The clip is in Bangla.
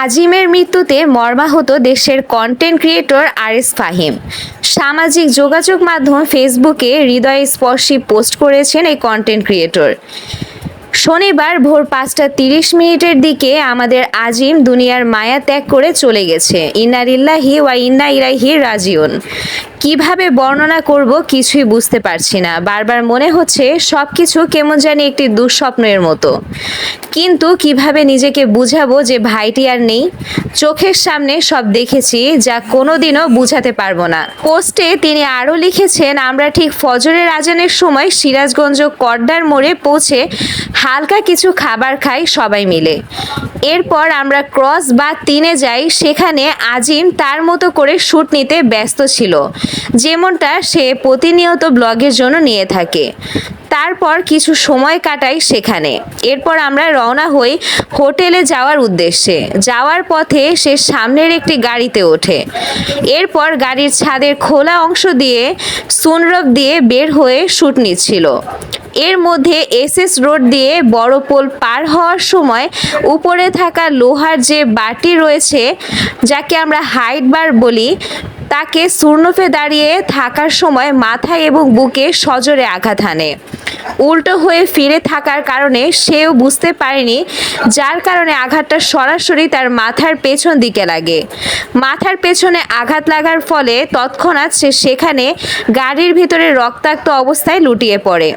আজিমের মৃত্যুতে মর্মাহত দেশের কন্টেন্ট ক্রিয়েটর আরিস ফাহিম। সামাজিক যোগাযোগ মাধ্যম ফেসবুকে হৃদয় স্পর্শী পোস্ট করেছেন এই কন্টেন্ট ক্রিয়েটর শনিবার ভোর পাঁচটা তিরিশ মিনিটের দিকে আমাদের আজিম দুনিয়ার মায়া ত্যাগ করে চলে গেছে। ইন্নারিল্লাহি ওয়া ইন্না ইলাইহি রাজিউন। কীভাবে বর্ণনা করব কিছুই বুঝতে পারছি না। বারবার মনে হচ্ছে সব কিছু কেমন জানি একটি দুঃস্বপ্নের মতো। কিন্তু কীভাবে নিজেকে বুঝাবো যে ভাইটি আর নেই? চোখের সামনে সব দেখেছি যা কোনোদিনও বুঝাতে পারব না। পোস্টে তিনি আরও লিখেছেন, আমরা ঠিক ফজরের আজানের সময় সিরাজগঞ্জ কড্ডার মোড়ে পৌঁছে হালকা কিছু খাবার খাই সবাই মিলে। এরপর আমরা ক্রস বা তিনে যাই, সেখানে আজিম তার মতো করে শ্যুট নিতে ব্যস্ত ছিল। যেমনটা সে প্রতিনিয়ত ব্লগের জন্য নিয়ে থাকে। তারপর কিছু সময় কাটাই সেখানে। এরপর আমরা রওনা হই হোটেলে যাওয়ার উদ্দেশ্যে। যাওয়ার পথে সে সামনের একটি গাড়িতে ওঠে। এরপর গাড়ির ছাদের খোলা অংশ দিয়ে সুনরব দিয়ে বের হয়ে শ্যুট নিচ্ছিল। এর মধ্যে এসএস রোড দিয়ে বড় পোল পার হওয়ার সময় উপরে থাকা লোহার যে বাটি রয়েছে, যাকে আমরা হাইট বার বলি, তাকে সুর্ণফে দাঁড়িয়ে থাকার সময় মাথায় এবং বুকে সজোরে আঘাত হানে। উল্টো হয়ে ফিরে থাকার কারণে সেও বুঝতে পারেনি, যার কারণে আঘাতটা সরাসরি তার মাথার পেছন দিকে লাগে। মাথার পেছনে আঘাত লাগার ফলে তৎক্ষণাৎ সে সেখানে গাড়ির ভিতরে রক্তাক্ত অবস্থায় লুটিয়ে পড়ে।